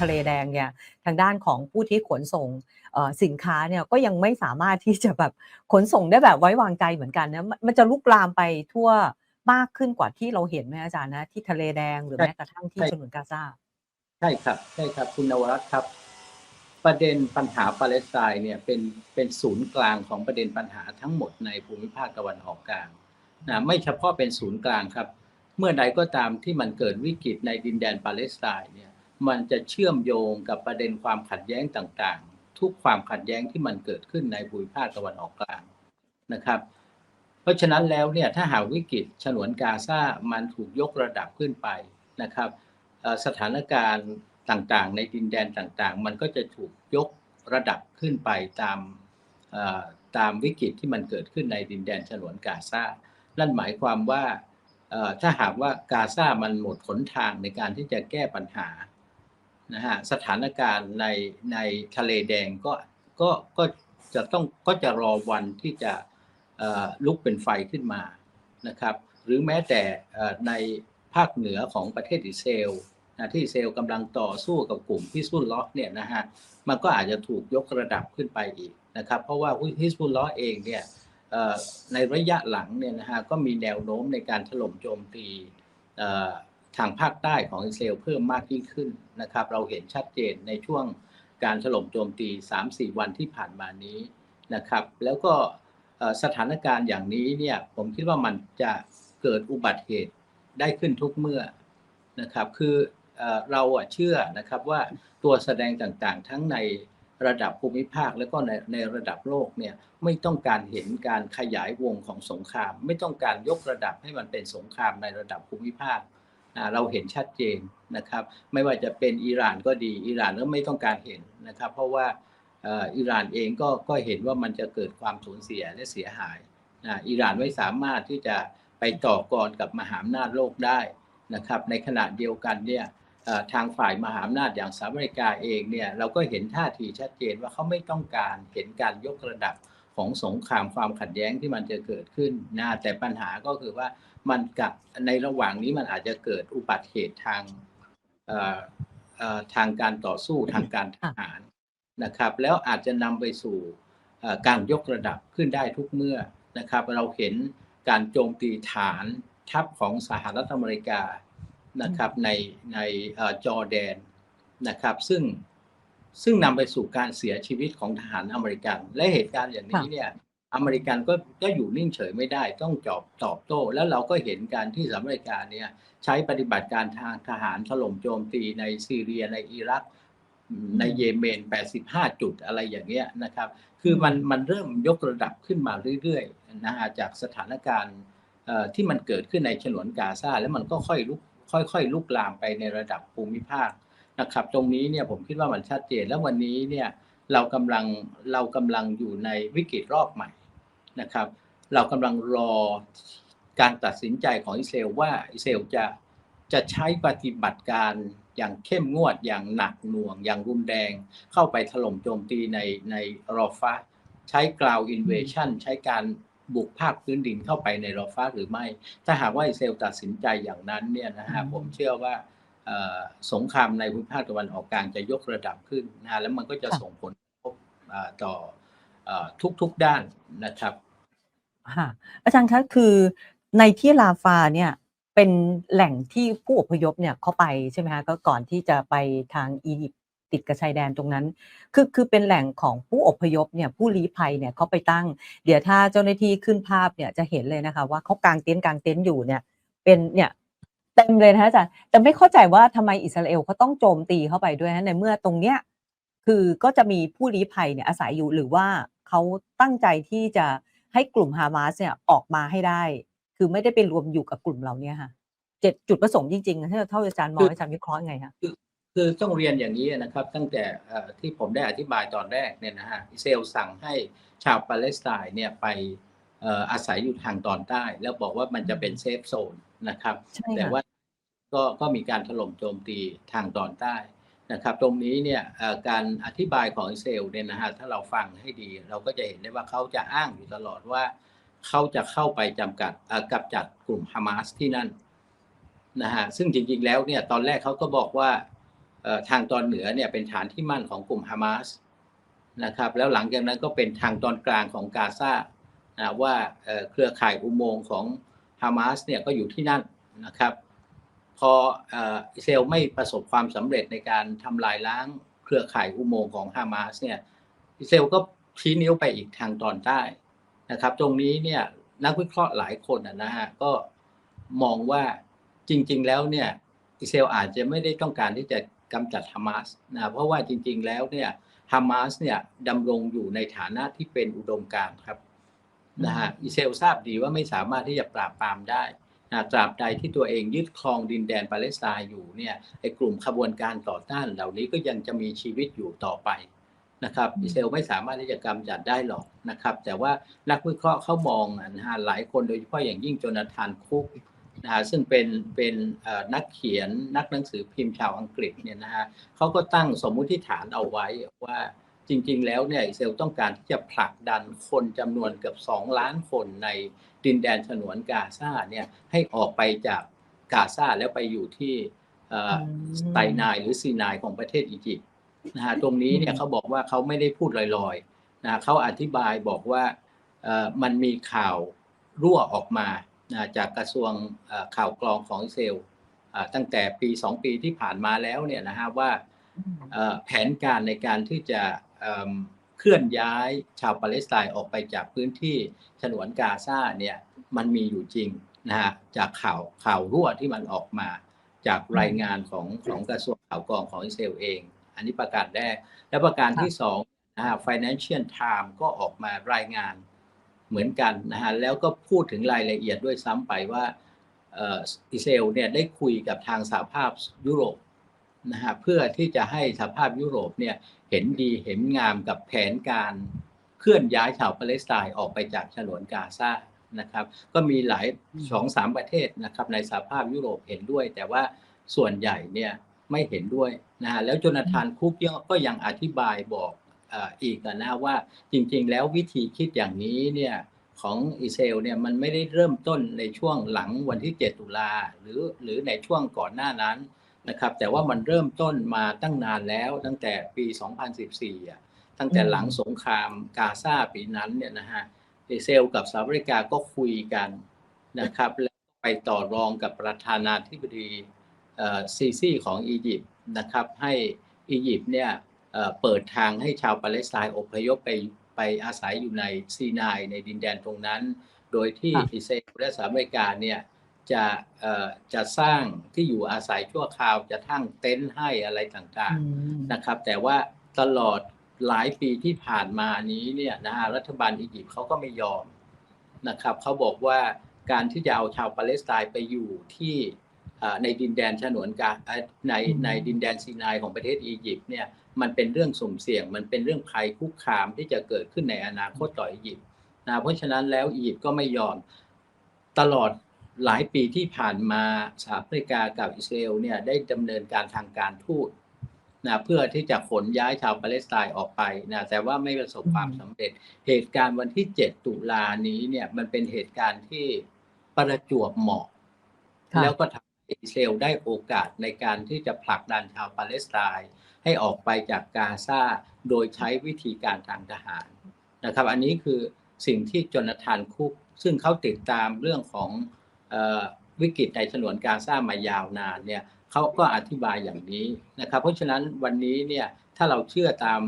ทะเลแดงเนี่ยทางด้านของผู้ที่ขนส่งเอ่อสินค้าเนี่ยก็ยังไม่สามารถที่จะแบบขนส่งได้แบบไว้วางใจเหมือนกันนะมันมันจะลุกลามไปทั่วมากขึ้นกว่าที่เราเห็นไหมอาจารย์นะที่ทะเลแดงหรือใช่แม้กระทั่งที่ใช่ฉนวนกาซาใช่ครับใช่ครับคุณนวรัตน์ครับ ประเด็นปัญหาปาเลสไตน์เนี่ยเป็นเป็นศูนย์กลางของประเด็นปัญหาทั้งหมดในภูมิภาคตะวันออกกลางนะไม่เฉพาะเป็นศูนย์กลางครับ เมื่อใดก็ตามที่มันเกิดวิกฤตในดินแดนปาเลสไตน์เนี่ย มันจะเชื่อมโยงกับประเด็นความขัดแย้งต่างๆ ทุกความขัดแย้งที่มันเกิดขึ้นในภูมิภาคตะวันออกกลางนะครับ เพราะฉะนั้นแล้วเนี่ยถ้าหากวิกฤตฉนวนกาซามันถูกยกระดับขึ้นไปนะครับสถานการณ์ต่างๆ ในดินแดนต่างๆ มันก็จะถูกยกระดับขึ้นไปตามตามวิกฤตที่มันเกิดขึ้นในดินแดนฉนวนกาซานั่นหมายความว่าถ้าหากว่ากาซามันหมดหนทางในการที่จะแก้ปัญหา นะฮะสถานการณ์ในในทะเลแดงก็ก็ก็จะต้องก็จะรอวันที่จะลุกเป็นไฟขึ้นมานะครับ หรือแม้แต่ในภาคเหนือของประเทศอิสราเอลนะที่อิสราเอลกำลังต่อสู้กับกลุ่มฮิสบุลลอฮ์เนี่ยนะฮะมันก็อาจจะถูกยกระดับขึ้นไปอีกนะครับ เพราะว่าฮิสบุลลอฮ์เองเนี่ยในระยะหลังเนี่ยนะฮะก็มีแนวโน้มในการถล่มโจมตี ทางภาคใต้ของอิสราเอลเพิ่มมากยิ่งขึ้นนะครับ เราเห็นชัดเจนในช่วงการถล่มโจมตี 3-4 วันที่ผ่านมานี้นะครับ แล้วก็สถานการณ์อย่างนี้เนี่ยผมคิดว่ามันจะเกิดอุบัติเหตุได้ขึ้นทุกเมื่อนะครับคือเอเราเชื่อนะครับว่าตัวแสดงต่างๆ ทั้งในระดับภูมิภาคแล้วก็ในในระดับโลกเนี่ยไม่ต้องการเห็นการขยายวงของสงคราม ไม่ต้องการยกระดับให้มันเป็นสงครามในระดับภูมิภาค เราเห็นชัดเจนนะครับ ไม่ว่าจะเป็นอิหร่านก็ดีอิหร่านก็ไม่ต้องการเห็นนะครับ เพราะว่าอิหร่านเองก็ก็เห็นว่ามันจะเกิดความสูญเสียและเสียหายนะอิหร่านไม่สามารถที่จะไปต่อกรกับมหาอำนาจโลกได้นะครับ ในขณะเดียวกันเนี่ยทางฝ่ายมหาอำนาจอย่างสหรัฐอเมริกาเองเนี่ยเราก็เห็นท่าทีชัดเจนว่าเขาไม่ต้องการเห็นการยกระดับของสงครามความขัดแย้งที่มันจะเกิดขึ้นนะแต่ปัญหาก็คือว่า มันกับในระหว่างนี้มันอาจจะเกิดอุบัติเหตุทางเอ่อเอ่อทางการต่อสู้ทางการทหารนะครับ แล้วอาจจะนำไปสู่เอ่อการยกระดับขึ้นได้ทุกเมื่อนะครับ เราเห็นการโจมตีฐานทัพของสหรัฐอเมริกานะครับในในเอ่อจอร์แดนนะครับ ซึ่งซึ่งนำไปสู่การเสียชีวิตของทหารอเมริกัน และเหตุการณ์อย่างนี้เนี่ย อเมริกันก็ก็อยู่นิ่งเฉยไม่ได้ต้องจอบตอบโต้ แล้วเราก็เห็นการที่สหรัฐอเมริกาเนี่ยใช้ปฏิบัติการทางทหารถล่มโจมตีในซีเรียในอิรัก ในเยเมน 85 จุดอะไรอย่างเงี้ยนะครับ คือมันมันเริ่มยกระดับขึ้นมาเรื่อยๆนะฮะจากสถานการณ์ที่มันเกิดขึ้นในฉนวนกาซาแล้วมันก็ค่อยลุกค่อยๆลุกลามไปในระดับภูมิภาคนะครับ ตรงนี้เนี่ยผมคิดว่ามันชัดเจนแล้ววันนี้เนี่ย เรากำลังเรากำลังอยู่ในวิกฤตรอบใหม่นะครับ เรากำลังรอการตัดสินใจของอิสราเอลว่าอิสราเอลจะจะใช้ปฏิบัติการอย่างเข้มงวดอย่างหนักหน่วง อย่างรุนแรง เข้าไปถล่มโจมตีในในรอฟาใช้กราวอินเวชั่นใช้การบุกภาคพื้นดินเข้าไปในรอฟาหรือไม่ ถ้าหากว่าอิสราเอลตัดสินใจอย่างนั้นเนี่ยนะฮะอืมผมเชื่อว่าเอ่อสงครามในภูมิภาคตะวันออกกลางจะยกระดับขึ้นนะฮะแล้วมันก็จะส่งผลกระทบอ่า ต่อทุกๆด้านนะครับอาจารย์คะคือในที่ลาฟาเนี่ยเป็นแหล่งที่ผู้อพยพเนี่ยเขาไปใช่ไหมคะก็ก่อนที่จะไปทางอียิปต์ติดกับชายแดนตรงนั้น คือคือเป็นแหล่งของผู้อพยพเนี่ยผู้ลี้ภัยเนี่ยเขาไปตั้ง เดี๋ยวถ้าเจ้าหน้าที่ขึ้นภาพเนี่ยจะเห็นเลยนะคะว่าเขากางเต็นท์กางเต็นท์อยู่เนี่ยเป็นเนี่ยเต็มเลยนะอาจารย์แต่ไม่เข้าใจว่าทำไมอิสราเอลเขาต้องโจมตีเข้าไปด้วยนะในเมื่อตรงเนี้ย คือก็จะมีผู้ลี้ภัยเนี่ยอาศัยอยู่หรือว่าเขาตั้งใจที่จะให้กลุ่มฮามาสเนี่ยออกมาให้ได้ คือไม่ได้ไปรวมอยู่กับกลุ่มเราเนี่ยค่ะเจ็ดจุดประสงค์จริงๆถ้าเท่าอาจารย์มองอาจารย์วิเคราะห์ยังไงคะคือต้องเรียนอย่างนี้นะครับ ตั้งแต่เอ่อที่ผมได้อธิบายตอนแรกเนี่ยนะฮะอิสราเอลสั่งให้ชาวปาเลสไตน์เนี่ยไปเอ่ออาศัยอยู่ทางตอนใต้ แล้วบอกว่ามันจะเป็นเซฟโซนนะครับใช่แต่ค่ะว่าก็ก็มีการถล่มโจมตีทางตอนใต้ นะครับตรงนี้เนี่ยการอธิบายของอิสราเอลเนี่ยนะฮะถ้าเราฟังให้ดี เราก็จะเห็นได้ว่าเขาจะอ้างอยู่ตลอดว่าเขาจะเข้าไปจำกัดเอ่อกจัดกลุ่มฮามาสที่นั่นนะฮะซึ่งจริงๆแล้วเนี่ยตอนแรกเขาก็บอกว่าทางตอนเหนือเนี่ยเป็นฐานที่มั่นของกลุ่มฮามาสนะครับแล้วหลังจากนั้นก็เป็นทางตอนกลางของกาซานะว่าเอ่อเครือข่ายอุโมงค์ของฮามาสเนี่ยก็อยู่ที่นั่นนะครับ พออิสราเอลไม่ประสบความสำเร็จในการทำลายล้างเครือข่ายอุโมงค์ของฮามาสเนี่ยอิสราเอลก็ชี้นิ้วไปอีกทางตอนใต้นะครับ ตรงนี้เนี่ยนักวิเคราะห์หลายคนนะฮะก็มองว่าจริง ๆ แล้วเนี่ยอิสราเอลอาจจะไม่ได้ต้องการที่จะกำจัดฮามาสนะเพราะว่าจริง ๆ แล้วเนี่ยฮามาสเนี่ยดำรงอยู่ในฐานะที่เป็นอุดมการ์ครับนะฮะอิสราเอลทราบดีว่าไม่สามารถที่จะปราบปรามได้ นะตราบใดที่ตัวเองยึดครองดินแดนปาเลสไตน์อยู่เนี่ยไอ้กลุ่มขบวนการต่อต้านเหล่านี้ก็ยังจะมีชีวิตอยู่ต่อไปนะครับอิสราเอลไม่สามารถที่จะกำจัดได้หรอกนะครับ แต่ว่านักวิเคราะห์เขามองนะฮะหลายคนโดยเฉพาะอย่างยิ่งโจนาธานคุกนะฮะซึ่งเป็นเป็นนักเขียนนักหนังสือพิมพ์ชาวอังกฤษเนี่ยนะฮะเขาก็ตั้งสมมุติฐานเอาไว้ว่า จริง ๆ แล้วเนี่ยอิสราเอลต้องการที่จะผลักดันคนจำนวนเกือบ 2 ล้านคนในดินแดนฉนวนกาซาเนี่ยให้ออกไปจากกาซาแล้วไปอยู่ที่เอ่ออืมไตนายหรือซีนายของประเทศอียิปต์นะฮะตรงนี้เนี่ยอืมเขาบอกว่าเขาไม่ได้พูดลอยๆนะเขาอธิบายบอกว่าเอ่อมันมีข่าวรั่วออกมานะจากกระทรวงเอ่อข่าวกรองของอิสราเอลอ่าตั้งแต่ปีสองปีที่ผ่านมาแล้วเนี่ยนะฮะว่าเอ่อแผนการในการที่จะ เอิ่มเคลื่อนย้ายชาวปาเลสไตน์ออกไปจากพื้นที่ฉนวนกาซาเนี่ยมันมีอยู่จริงนะฮะจากข่าวข่าวรั่วที่มันออกมา จากรายงานของของกระทรวงข่าวกรองของอิสราเอลเอง อันนี้ประการแรกและประการที่สองนะฮะ Financial Times ก็ออกมารายงานเหมือนกันนะฮะแล้วก็พูดถึงรายละเอียดด้วยซ้ำไปว่าเอ่ออิสราเอลเนี่ยได้คุยกับทางสหภาพยุโรปนะฮะเพื่อที่จะให้สหภาพยุโรปเนี่ย เห็นดีเห็นงามกับแผนการเคลื่อนย้ายชาวปาเลสไตน์ออกไปจากฉนวนกาซานะครับ ก็มีหลายสองสามประเทศนะครับในสหภาพยุโรปเห็นด้วย แต่ว่าส่วนใหญ่เนี่ยไม่เห็นด้วยนะฮะแล้วโจนาธานคุกก็ยังอธิบายบอกอ่ออีกนะว่าจริงๆ แล้ววิธีคิดอย่างนี้เนี่ยของอิสราเอลเนี่ยมันไม่ได้เริ่มต้นในช่วงหลังวันที่ 7 ตุลาหรือหรือในช่วงก่อนหน้านั้น นะครับ แต่ว่ามันเริ่มต้นมาตั้งนานแล้วตั้งแต่ปี 2014อะตั้งแต่หลังสงครามกาซาปีนั้นเนี่ยนะฮะอิสราเอลกับสหรัฐอเมริกาก็คุยกันนะครับแล้วไปต่อรองกับประธานาธิบดีเอ่อซีซีของอียิปต์นะครับให้อียิปต์เนี่ยเอ่อเปิดทางให้ชาวปาเลสไตน์อพยพไปไปอาศัยอยู่ในซีนายในดินแดนตรงนั้น โดยที่ค่ะอิสราเอลและสหรัฐอเมริกาเนี่ย จะเอ่อจะสร้างที่อยู่อาศัยชั่วคราวจะทั้งเต็นท์ให้อะไรต่างอืมๆนะครับ แต่ว่าตลอดหลายปีที่ผ่านมานี้เนี่ยนะฮะรัฐบาลอียิปต์เขาก็ไม่ยอมนะครับเขาบอกว่าการที่จะเอาชาวปาเลสไตน์ไปอยู่ที่เอ่อในดินแดนฉนวนกลางเอ่อในอืมในดินแดนซีนายของประเทศอียิปต์เนี่ยมันเป็นเรื่องสุ่มเสี่ยง มันเป็นเรื่องภัยคุกคามที่จะเกิดขึ้นในอนาคตต่ออียิปต์นะเพราะฉะนั้นแล้วอียิปต์ก็ไม่ยอมตลอด หลายปีที่ผ่านมาสหรัฐอเมริกากับอิสราเอลเนี่ยได้ดำเนินการทางการทูตนะเพื่อที่จะขนย้ายชาวปาเลสไตน์ออกไปนะแต่ว่าไม่ประสบความสำเร็จ เหตุการณ์วันที่ 7 ตุลานี้เนี่ยมันเป็นเหตุการณ์ที่ประจวบเหมาะค่ะแล้วก็ทำให้อิสราเอลได้โอกาสในการที่จะผลักดันชาวปาเลสไตน์ให้ออกไปจากกาซาโดยใช้วิธีการทางทหารนะครับ อันนี้คือสิ่งที่โจนาธานคุกซึ่งเขาติดตามเรื่องของเออ วิกฤตในฉนวนกาซามายาวนานเนี่ยเขาก็อธิบายอย่างนี้นะครับ เพราะฉะนั้นวันนี้เนี่ยถ้าเราเชื่อตาม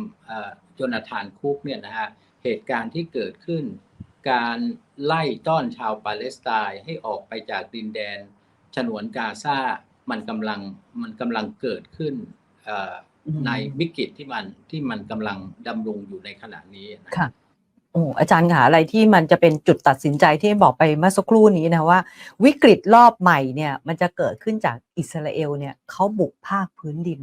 โจนาธานคุกเนี่ยนะฮะเหตุการณ์ที่เกิดขึ้น การไล่ต้อนชาวปาเลสไตน์ให้ออกไปจากดินแดนฉนวนกาซา มันกำลังมันกำลังเกิดขึ้นในวิกฤตที่มันที่มันกำลังดำรงอยู่ในขณะนี้นะค่ะ โอ้อาจารย์ค่ะอะไรที่มันจะเป็นจุดตัดสินใจที่บอกไปเมื่อสักครู่นี้นะว่า วิกฤตรอบใหม่เนี่ยมันจะเกิดขึ้นจากอิสราเอลเนี่ยเขาบุกภาคพื้นดิน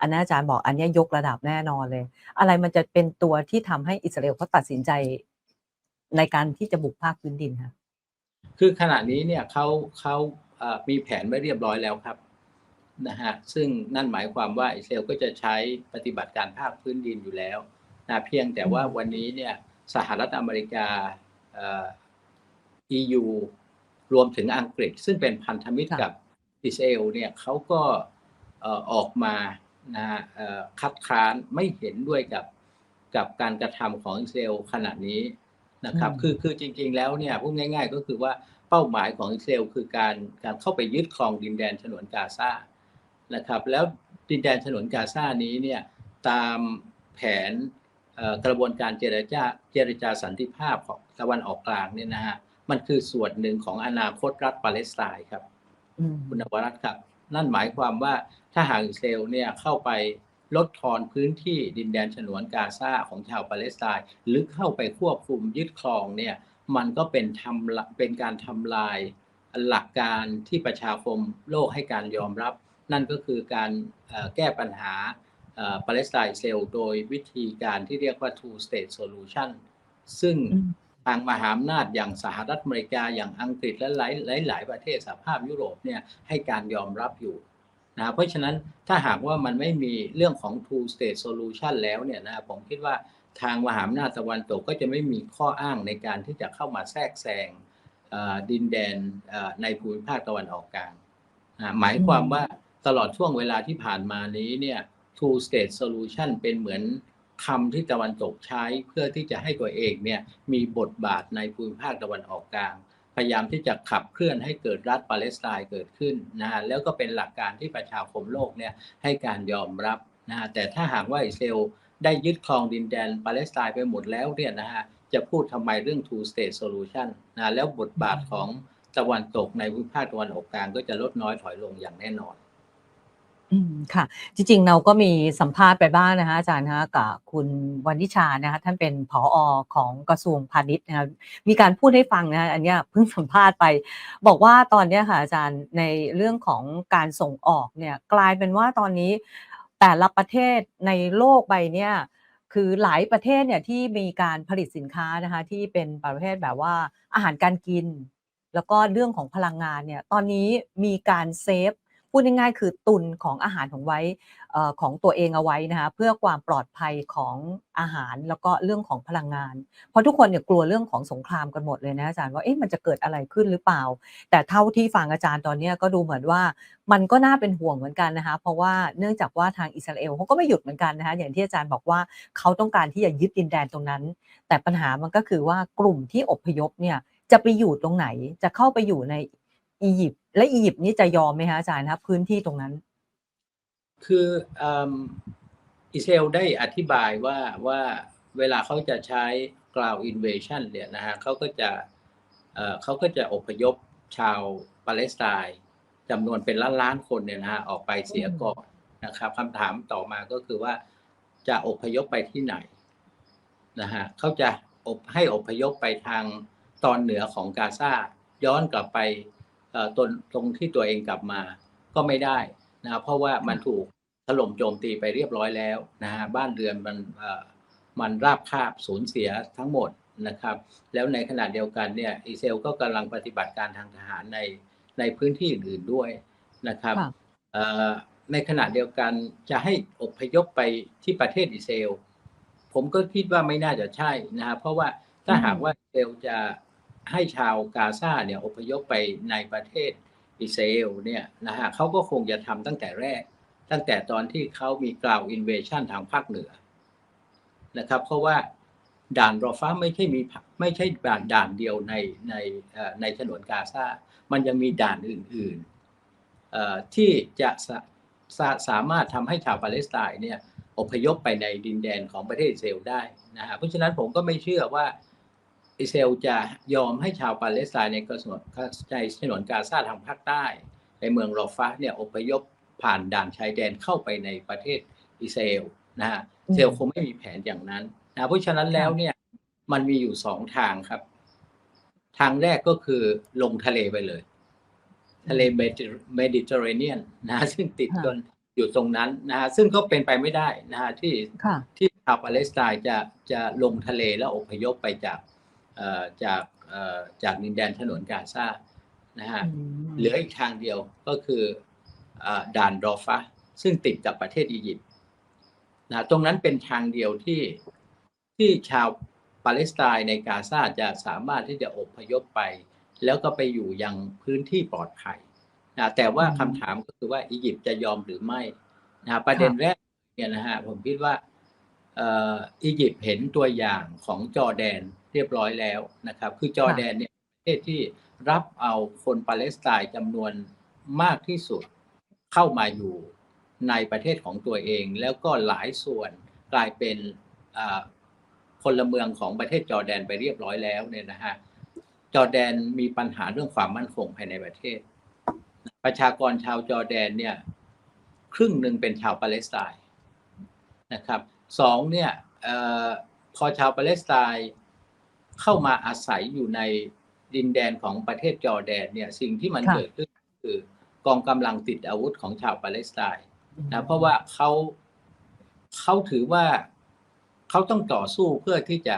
อันนั้นอาจารย์บอกอันเนี้ยยกระดับแน่นอนเลย อะไรมันจะเป็นตัวที่ทำให้อิสราเอลเขาตัดสินใจในการที่จะบุกภาคพื้นดินคะคือขณะนี้เนี่ยเขาเขาเอ่อมีแผนไว้เรียบร้อยแล้วครับนะฮะซึ่งนั่นหมายความว่าอิสราเอลก็จะใช้ปฏิบัติการภาคพื้นดินอยู่แล้วนะเพียงแต่ว่าวันนี้เนี่ย สหรัฐอเมริกาเอ่อ EU รวมถึงอังกฤษ ซึ่งเป็นพันธมิตรกับอิสราเอลเนี่ยเขาก็เอ่อออกมานะฮะเอ่อคัดค้านไม่เห็นด้วยกับกับการกระทำของอิสราเอลขณะนี้นะครับอืมคือคือจริง ๆ แล้วเนี่ยพูดง่าย ๆ ก็คือว่าเป้าหมายของอิสราเอลคือการการเข้าไปยึดครองดินแดนฉนวนกาซานะครับ แล้วดินแดนฉนวนกาซานี้เนี่ยตามแผนเอ่อ กระบวนการเจรจาเจรจาสันติภาพของตะวันออกกลางเนี่ยนะฮะมันคือส่วนหนึ่งของอนาคตรัฐปาเลสไตน์ครับอืมคุณนวรัตน์ครับ นั่นหมายความว่าถ้าหากอิสราเอลเนี่ยเข้าไปลดทอนพื้นที่ดินแดนฉนวนกาซาของชาวปาเลสไตน์หรือเข้าไปควบคุมยึดครองเนี่ยมันก็เป็นทำละเป็นการทำลายหลักการที่ประชาคมโลกให้การยอมรับ นั่นก็คือการเอ่อแก้ปัญหาเอ่อ ปาเลสไตน์อิสราเอลโดยวิธีการที่เรียกว่า two state solution ซึ่งอืมทางมหาอำนาจอย่างสหรัฐอเมริกาอย่างอังกฤษและหลายหลายหลายประเทศสหภาพยุโรปเนี่ยให้การยอมรับอยู่นะเพราะฉะนั้นถ้าหากว่ามันไม่มีเรื่องของ two state solution แล้วเนี่ยนะผมคิดว่าทางมหาอำนาจตะวันตกก็จะไม่มีข้ออ้างในการที่จะเข้ามาแทรกแซงเอ่อดินแดนเอ่อในภูมิภาคตะวันออกกลางนะหมายความว่าตลอดช่วงเวลาที่ผ่านมานี้เนี่ย two state solution เป็นเหมือนคำที่ตะวันตกใช้เพื่อที่จะให้ตัวเองเนี่ยมีบทบาทในภูมิภาคตะวันออกกลาง พยายามที่จะขับเคลื่อนให้เกิดรัฐปาเลสไตน์เกิดขึ้นนะฮะแล้วก็เป็นหลักการที่ประชาคมโลกเนี่ยให้การยอมรับนะฮะแต่ถ้าหากว่าอิสราเอลได้ยึดครองดินแดนปาเลสไตน์ไปหมดแล้วเนี่ยนะฮะจะพูดทำไมเรื่อง two state solution นะแล้วบทบาทของตะวันตกในภูมิภาคตะวันออกกลางก็จะลดน้อยถอยลงอย่างแน่นอน อืมค่ะ จริง ๆ เราก็มีสัมภาษณ์ไปบ้างนะคะอาจารย์นะคะกับคุณวันนิชานะคะท่านเป็นผอของกระทรวงพาณิชย์นะคะมีการพูดให้ฟังนะะอันเนี้ยเพิ่งสัมภาษณ์ไป บอกว่าตอนเนี้ยค่ะอาจารย์ในเรื่องของการส่งออกเนี่ยกลายเป็นว่าตอนนี้แต่ละประเทศในโลกใบเนี้ยคือหลายประเทศเนี่ยที่มีการผลิตสินค้านะคะที่เป็นประเภทแบบว่าอาหารการกิน แล้วก็เรื่องของพลังงานเนี่ยตอนนี้มีการเซฟ พูดง่ายๆ คือตุนของอาหารของไว้ของตัวเองเอาไว้นะคะเพื่อความปลอดภัยของอาหารแล้วก็เรื่องของพลังงาน เพราะทุกคนเนี่ยกลัวเรื่องของสงครามกันหมดเลยนะอาจารย์ว่าเอ๊ะมันจะเกิดอะไรขึ้นหรือเปล่า แต่เท่าที่ฟังอาจารย์ตอนนี้ก็ดูเหมือนว่ามันก็น่าเป็นห่วงเหมือนกันนะคะเพราะว่าเนื่องจากว่าทางอิสราเอลเขาก็ไม่หยุดเหมือนกันนะคะอย่างที่อาจารย์บอกว่าเขาต้องการที่จะยึดดินแดนตรงนั้น แต่ปัญหามันก็คือว่ากลุ่มที่อพยพเนี่ยจะไปอยู่ตรงไหน จะเข้าไปอยู่ใน อียิปต์และอียิปต์นี่จะยอมไหมคะอาจารย์ครับพื้นที่ตรงนั้น คืออิสราเอลได้อธิบายว่าว่าเวลาเขาจะใช้ ground invasion เนี่ยนะฮะเขาก็จะเขาก็จะอพยพชาวปาเลสไตน์จำนวนเป็นล้านล้านคนเนี่ยนะฮะออกไปเสียก่อนนะครับคำถามต่อมาก็คือว่าจะอพยพไปที่ไหนนะฮะเขาจะอบให้อพยพไปทางตอนเหนือของกาซาย้อนกลับไป ตรงตรงที่ตัวเองกลับมาก็ไม่ได้นะเพราะว่ามันถูกถล่มโจมตีไปเรียบร้อยแล้วนะฮะบ้านเรือนมันเอ่อมันราบคาบสูญเสียทั้งหมดนะครับ แล้วในขณะเดียวกันเนี่ยอิสราเอลก็กำลังปฏิบัติการทางทหารในในพื้นที่อื่นๆด้วยนะครับค่ะเอ่อในขณะเดียวกันจะให้อพยพไปที่ประเทศอิสราเอลผมก็คิดว่าไม่น่าจะใช่นะฮะเพราะว่าถ้าหากว่าอิสราเอลจะ ให้ชาวกาซาเนี่ยอพยพไปในประเทศอิสราเอลเนี่ยนะฮะเขาก็คงจะทำตั้งแต่แรก ตั้งแต่ตอนที่เขามีกล่าวอินเวชั่นทางภาคเหนือนะครับ เพราะว่าด่านรอฟ้าไม่ใช่มีไม่ใช่ด่านด่านเดียวในในในฉนวนกาซา มันยังมีด่านอื่นๆที่จะสาสสามารถทำให้ชาวปาเลสไตน์เนี่ยอพยพไปในดินแดนของประเทศอิสราเอลได้นะฮะเพราะฉะนั้นผมก็ไม่เชื่อว่า อิสราเอลจะยอมให้ชาวปาเลสไตน์ในกระสวนในฉนวนกาซาทางภาคใต้ ในเมืองรอฟะเนี่ยอพยพผ่านด่านชายแดนเข้าไปในประเทศอิสราเอลนะฮะอืมอิสราเอลคงไม่มีแผนอย่างนั้นนะเพราะฉะนั้นแล้วเนี่ยมันมีอยู่สองทางครับ ทางแรกก็คือลงทะเลไปเลย ทะเลเมดิเตอร์เรเนียนนะฮะซึ่งติดค่ะกันอยู่ตรงนั้นนะฮะซึ่งก็เป็นไปไม่ได้นะฮะที่ค่ะที่ชาวปาเลสไตน์จะจะลงทะเลแล้วอพยพไปจากเอ่อ จากเอ่อจากดินแดนถนนกาซานะฮะอืมเหลืออีกทางเดียวก็คืออ่าด่านรอฟะซึ่งติดกับประเทศอียิปต์นะตรงนั้นเป็นทางเดียวที่ที่ชาวปาเลสไตน์ในกาซาจะสามารถที่จะอพยพไป แล้วก็ไปอยู่ยังพื้นที่ปลอดภัยนะแต่ว่าคำถามก็คือว่าอียิปต์จะยอมหรือไม่นะฮะประเด็นแรกเนี่ยนะฮะผมคิดว่าเอ่ออียิปต์เห็นตัวอย่างของจอร์แดน เรียบร้อยแล้วนะครับ คือจอร์แดนเนี่ยประเทศที่รับเอาคนปาเลสไตน์จำนวนมากที่สุดเข้ามาอยู่ในประเทศของตัวเอง แล้วก็หลายส่วนกลายเป็นอ่าพลเมืองของประเทศจอร์แดนไปเรียบร้อยแล้วเนี่ยนะฮะจอร์แดนมีปัญหาเรื่องความมั่นคงภายในประเทศ ประชากรชาวจอร์แดนเนี่ยครึ่งหนึ่งเป็นชาวปาเลสไตน์นะครับสองเนี่ยออพอชาวปาเลสไตน์ เข้ามาอาศัยอยู่ในดินแดนของประเทศจอร์แดนเนี่ยสิ่งที่มันค่ะเกิดขึ้นคือกองกำลังติดอาวุธของชาวปาเลสไตน์นะเพราะว่าเขาเขาถือว่าเขาต้องต่อสู้เพื่อที่จะ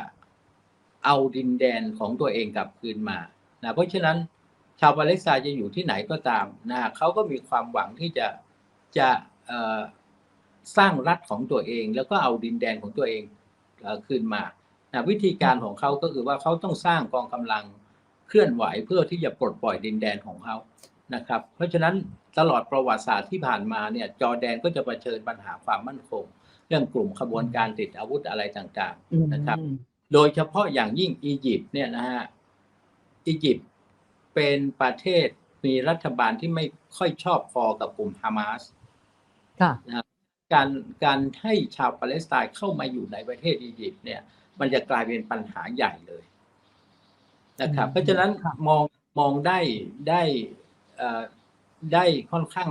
เอาดินแดนของตัวเองกลับคืนมานะเพราะฉะนั้นชาวปาเลสไตน์จะอยู่ที่ไหนก็ตามนะเขาก็มีความหวังที่จะจะเอ่อสร้างรัฐของตัวเอง แล้วก็เอาดินแดนของตัวเองเอ่อคืนมา นะวิธีการของเขาก็คือว่าเขาต้องสร้างกองกำลังเคลื่อนไหวเพื่อที่จะปลดปล่อยดินแดนของเขานะครับ เพราะฉะนั้นตลอดประวัติศาสตร์ที่ผ่านมาเนี่ยจอร์แดนก็จะเผชิญปัญหาความมั่นคง เรื่องกลุ่มขบวนการติดอาวุธอะไรต่างอืมๆนะครับ โดยเฉพาะอย่างยิ่งอียิปต์เนี่ยนะฮะอียิปต์เป็นประเทศมีรัฐบาลที่ไม่ค่อยชอบพอกับกลุ่มฮามาสค่ะการการให้ชาวปาเลสไตน์เข้ามาอยู่ในประเทศอียิปต์เนี่ย มันจะกลายเป็นปัญหาใหญ่เลยนะครับอืมเพราะฉะนั้นค่ะมองมองได้ได้เอ่อได้ค่อนข้าง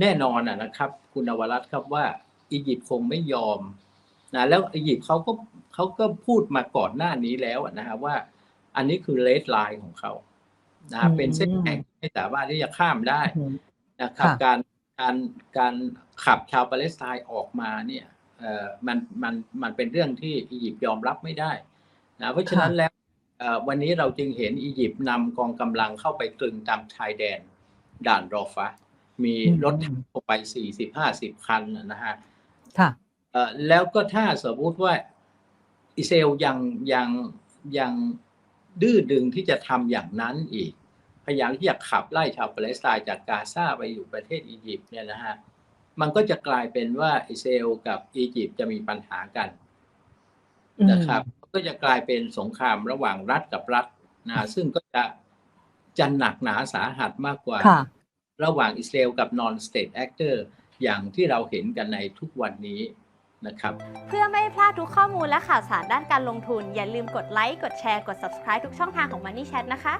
แน่นอนอะนะครับ คุณนวรัตน์ครับว่าอียิปต์คงไม่ยอมนะแล้วอียิปต์เขาก็เขาก็พูดมาก่อนหน้านี้แล้วอะนะฮะว่า อันนี้คือเลสไลน์ของเขานะฮะอืมเป็นเส้นแบ่งที่ไม่สามารถที่จะข้ามได้อืมนะครับค่ะการการการขับชาวปาเลสไตน์ออกมาเนี่ยเอ่อ มันมันมันเป็นเรื่องที่อียิปต์ยอมรับไม่ได้นะเพราะฉะนั้นแล้วเอ่อวันนี้เราจึงเห็นอียิปต์นำกองกำลังเข้าไปตรึงตามชายแดนด่านรอฟะ มีอืมรถถังเข้าไปสี่สิบห้าสิบคันนะนะฮะค่ะเอ่อแล้วก็ถ้าสมมติว่าอิสราเอลยังยังยังดื้อดึงที่จะทำอย่างนั้นอีก พยายามที่จะขับไล่ชาวปาเลสไตน์จากกาซาไปอยู่ประเทศอียิปต์เนี่ยนะฮะ มันก็จะกลายเป็นว่าอิสราเอลกับอียิปต์จะมีปัญหากันนะครับ ก็จะกลายเป็นสงครามระหว่างรัฐกับรัฐนะซึ่งก็จะจะหนักหนาสาหัสมากกว่าค่ะระหว่างอิสราเอลกับ non state actor อย่างที่เราเห็นกันในทุกวันนี้นะครับ เพื่อไม่ให้พลาดทุกข้อมูลและข่าวสารด้านการลงทุน อย่าลืมกดไลค์ กดแชร์ กด subscribe ทุกช่องทางของ Money Chat นะคะ